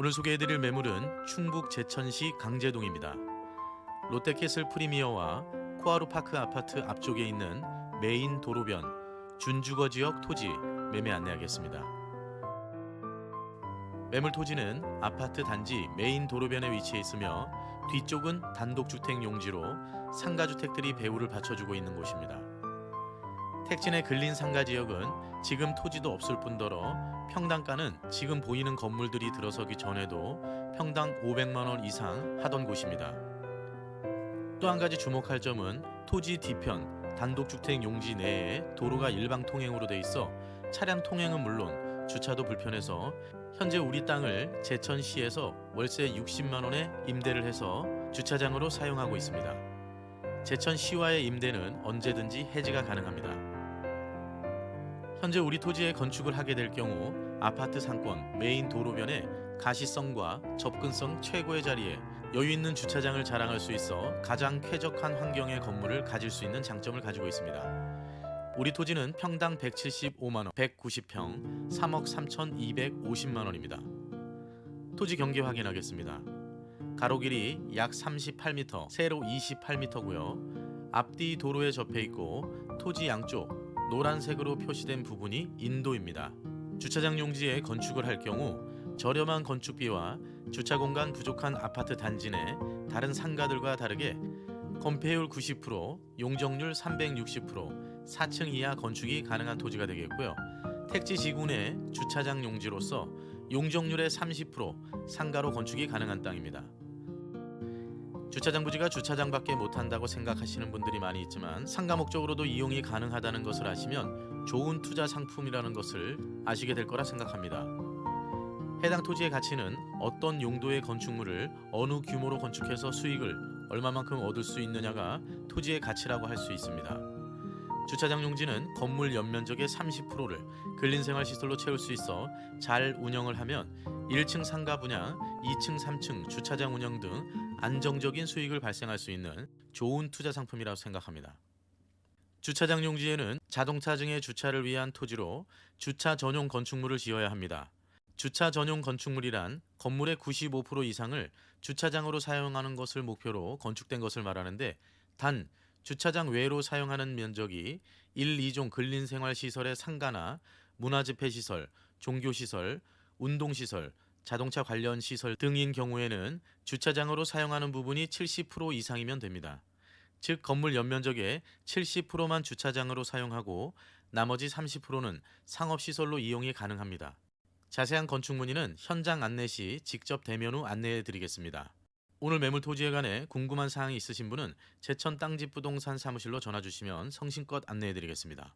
오늘 소개해드릴 매물은 충북 제천시 강제동입니다. 롯데캐슬 프리미어와 코아루 파크 아파트 앞쪽에 있는 메인 도로변 준주거 지역 토지 매매 안내하겠습니다. 매물 토지는 아파트 단지 메인 도로변에 위치해 있으며 뒤쪽은 단독주택 용지로 상가주택들이 배후를 받쳐주고 있는 곳입니다. 택진의 근린 상가 지역은 지금 토지도 없을 뿐더러 평당가는 지금 보이는 건물들이 들어서기 전에도 평당 500만 원 이상 하던 곳입니다. 또 한 가지 주목할 점은 토지 뒤편 단독주택 용지 내에 도로가 일방 통행으로 돼 있어 차량 통행은 물론 주차도 불편해서 현재 우리 땅을 제천시에서 월세 60만 원에 임대를 해서 주차장으로 사용하고 있습니다. 제천시와의 임대는 언제든지 해지가 가능합니다. 현재 우리 토지에 건축을 하게 될 경우 아파트 상권 메인 도로변에 가시성과 접근성 최고의 자리에 여유 있는 주차장을 자랑할 수 있어 가장 쾌적한 환경의 건물을 가질 수 있는 장점을 가지고 있습니다. 우리 토지는 평당 175만 원, 190평, 3억 3,250만 원입니다. 토지 경계 확인하겠습니다. 가로 길이 약 38m, 세로 28m고요. 앞뒤 도로에 접해 있고 토지 양쪽 노란색으로 표시된 부분이 인도입니다. 주차장 용지에 건축을 할 경우 저렴한 건축비와 주차 공간 부족한 아파트 단지 내 다른 상가들과 다르게 건폐율 90%, 용적률 360%, 4층 이하 건축이 가능한 토지가 되겠고요. 택지 지구 내 주차장 용지로서 용적률의 30% 상가로 건축이 가능한 땅입니다. 주차장 부지가 주차장밖에 못한다고 생각하시는 분들이 많이 있지만 상가 목적으로도 이용이 가능하다는 것을 아시면 좋은 투자 상품이라는 것을 아시게 될 거라 생각합니다. 해당 토지의 가치는 어떤 용도의 건축물을 어느 규모로 건축해서 수익을 얼마만큼 얻을 수 있느냐가 토지의 가치라고 할 수 있습니다. 주차장 용지는 건물 연면적의 30%를 근린생활 시설로 채울 수 있어 잘 운영을 하면 1층 상가 분양, 2층, 3층 주차장 운영 등 안정적인 수익을 발생할 수 있는 좋은 투자 상품이라고 생각합니다. 주차장 용지에는 자동차증의 주차를 위한 토지로 주차 전용 건축물을 지어야 합니다. 주차 전용 건축물이란 건물의 95% 이상을 주차장으로 사용하는 것을 목표로 건축된 것을 말하는데 단 주차장 외로 사용하는 면적이 1, 2종 근린생활시설의 상가나 문화집회시설, 종교시설, 운동시설, 자동차 관련 시설 등인 경우에는 주차장으로 사용하는 부분이 70% 이상이면 됩니다. 즉 건물 연면적의 70%만 주차장으로 사용하고 나머지 30%는 상업시설로 이용이 가능합니다. 자세한 건축 문의는 현장 안내 시 직접 대면 후 안내해 드리겠습니다. 오늘 매물 토지에 관해 궁금한 사항이 있으신 분은 제천 땅집 부동산 사무실로 전화 주시면 성심껏 안내해 드리겠습니다.